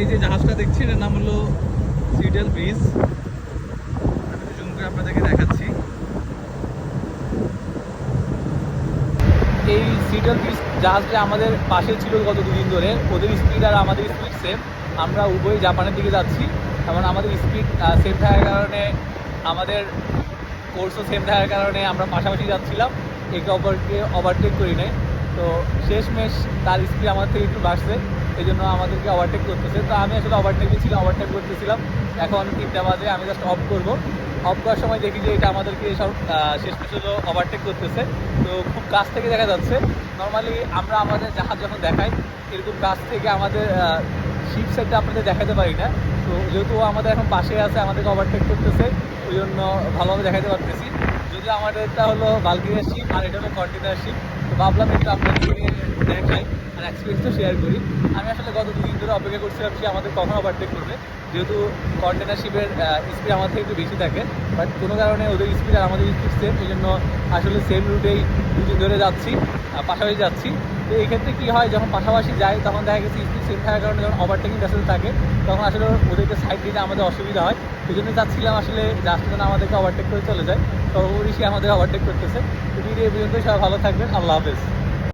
এই যে জাহাজটা দেখছি, এটার নাম হলো সিডেল ব্রিজ আমি জুম করে আপনাদেরকে দেখাচ্ছি। এই সিডেল ব্রিজ জাহাজটা আমাদের পাশে ছিল গত দুদিন ধরে। ওদের স্পিড আর আমাদের স্পিড সেম আমরা উভয় জাপানের দিকে যাচ্ছি। কারণ আমাদের স্পিড সেম থাকার কারণে আমাদের কোর্সও সেম থাকার কারণে আমরা পাশাপাশি যাচ্ছিলাম। একে অপরকে ওভারটেক করি নাই। তো শেষমেশ তার স্পিড আমাদের থেকে একটু বাড়ছে। এই জন্য আমাদেরকে ওভারটেক করতেছে। তো আমি আসলে ওভারটেকে ছিলাম ওভারটেক করতেছিলাম। এখন তিনটা বাজে, আমি জাস্ট অফ করব। অফ করার সময় দেখি যে এটা আমাদেরকে সব শেষ পর্যন্ত ওভারটেক করতেছে। তো খুব কাছ থেকে দেখা যাচ্ছে নর্মালি আমরা আমাদের জাহাজ যখন দেখাই, এরকম কাছ থেকে আমাদের শিপ সাইডটা আপনাদের দেখাতে পারি না। তো যেহেতু আমাদের এখন পাশে আছে, আমাদেরকে ওভারটেক করতেছে, ওই জন্য ভালোভাবে দেখাতে পারতেছি। যদিও আমাদেরটা হলো বালগেরিয়া শিপ আর এটা হলো কন্টেনার শিপ তো ভাবলাম একটু এক্সপিরিয়েন্সটা শেয়ার করি। আমি আসলে গত দুদিন ধরে অপেক্ষা করছিলাম সে আমাদের কখন ওভারটেক করবে। যেহেতু কন্টেনার শিপের স্পিড আমাদের থেকে একটু বেশি থাকে বাট কোনো কারণে ওদের স্পিড আর আমাদের স্পিড সেম এই জন্য আসলে সেম রুটেই দুদিন ধরে যাচ্ছি পাশাপাশি যাচ্ছি। তো এই ক্ষেত্রে কী হয়, যখন পাশাপাশি যাই, তখন দেখা গেছে স্পিড সেম থাকার কারণে যখন ওভারটেকিং ভেসেল থাকে, তখন আসলে ওদেরকে সাইড দিতে আমাদের অসুবিধা হয়। সেই জন্য চাচ্ছিলাম আসলে জাস্ট যেন আমাদেরকে ওভারটেক করে চলে যায়। সর্বোপরি সে আমাদের ওভারটেক করতেছে। তো ভিডিও পর্যন্ত সবাই ভালো থাকবেন, আল্লাহ হাফেজ।